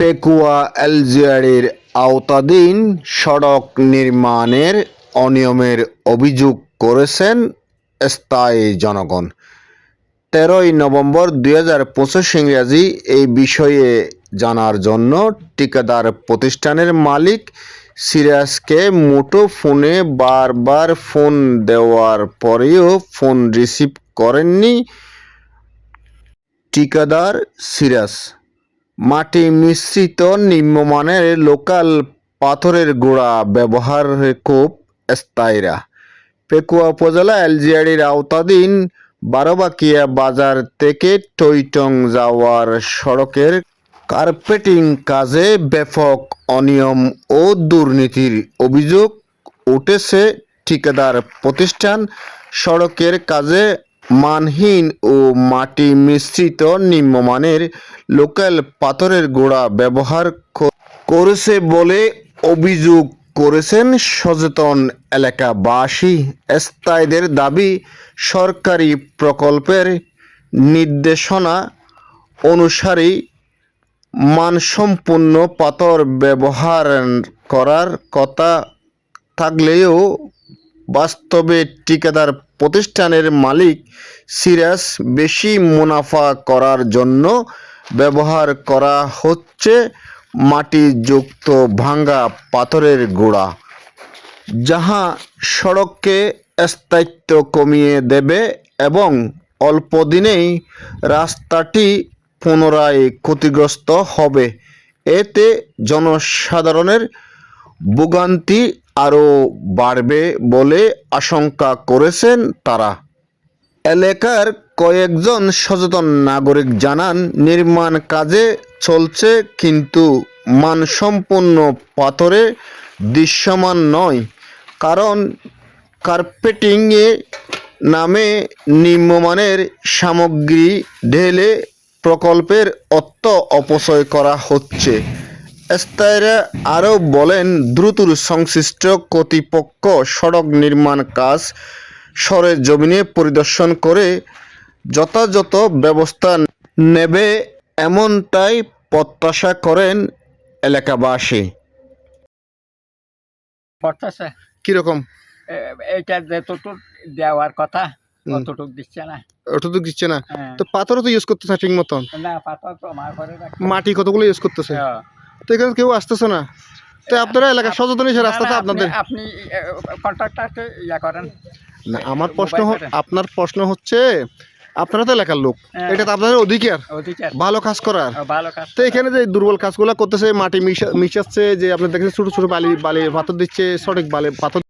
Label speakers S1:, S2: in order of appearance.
S1: পেকুয়া এলজিআরের আওতাধীন সড়ক নির্মাণের অনিয়মের অভিযোগ করেছেন স্থায়ী জনগণ। তেরোই নভেম্বর দুই হাজার পঁচিশ ইংরাজি এই বিষয়ে জানার জন্য ঠিকাদার প্রতিষ্ঠানের মালিক সিরাজকে মুঠো ফোনে বারবার ফোন দেওয়ার পরেও ফোন রিসিভ করেননি ঠিকাদার সিরাজ। মাটি মিশ্রিত নিম্নমানের লোকাল পাথরের গোড়া ব্যবহারে খুব স্থায়ীরা। পেকুয়া উপজেলা এলজিআরির আওতাধীন বারোবাকিয়া বাজার থেকে টইটং যাওয়ার সড়কের কার্পেটিং কাজে ব্যাপক অনিয়ম ও দুর্নীতির অভিযোগ উঠেছে ঠিকাদার প্রতিষ্ঠান সড়কের কাজে মানহীন ও মাটি মিশ্রিত নিম্নমানের লোকাল পাথরের গোড়া ব্যবহার করেছে বলে অভিযোগ করেছেন সচেতন এলাকাবাসী। স্থায়ীদের দাবি, সরকারি প্রকল্পের নির্দেশনা অনুসারী মানসম্পন্ন পাথর ব্যবহার করার কথা থাকলেও বাস্তবে ঠিকাদার প্রতিষ্ঠানের মালিক সিরাজ বেশি মুনাফা করার জন্য ব্যবহার করা হচ্ছে মাটিযুক্ত ভাঙ্গা পাথরের গোড়া, যাহা সড়ককে স্থায়িত্ব কমিয়ে দেবে এবং অল্প দিনেই রাস্তাটি পুনরায় ক্ষতিগ্রস্ত হবে। এতে জনসাধারণের ভোগান্তি আরও বাড়বে বলে আশঙ্কা করেছেন তারা। এলাকার কয়েকজন সচেতন নাগরিক জানান, নির্মাণ কাজে চলছে কিন্তু মানসম্পন্ন পাথরে দৃশ্যমান নয়, কারণ কার্পেটিংয়ে নামে নিম্নমানের সামগ্রী ঢেলে প্রকল্পের অর্থ অপচয় করা হচ্ছে। স্থায়ীরা আরও বলেন দ্রুত সংশ্লিষ্ট কর্তৃপক্ষ সড়ক নির্মাণ কাজ সরে জমিনে পরিদর্শন করে যথাযথ ব্যবস্থা নেবে এমনটাই প্রত্যাশা করেন এলাকাবাসী।
S2: পড়তেছে
S1: কীরকম?
S2: এ- এইটা যেতটুক দেওয়ার কথা। অতটুক দিচ্ছে না।
S1: তো দিচ্ছে না?
S2: হ্যাঁ।
S1: তো পাথরও তো ইউজ করতেছে ঠিক মতন?
S2: না পাতা তো আমার ঘরে
S1: মাটি কতগুলো ইউজ করতেছে?
S2: হ্যাঁ।
S1: তো এখানে কেউ আসতেছে না। তো আপনারা এলাকার সচেতন হিসেবে
S2: রাস্তাতে
S1: আপনাদের।
S2: আপনি- আপনি কন্ট্রাক্টরকে ইয়া করেন।
S1: না আমার প্রশ্ন। আপনার প্রশ্ন হচ্ছে আপনারা তো এলাকার লোক।
S2: হ্যাঁ।
S1: এটা তো আপনাদের অধিকার। ভালো কাজ করার। তো এখানে যে দুর্বল কাজগুলো করতেছে মাটি মিশাচ্ছে যে আপনি দেখেন ছোট ছোট বালি বালি পাথর দিচ্ছে সঠিক বালি পাথর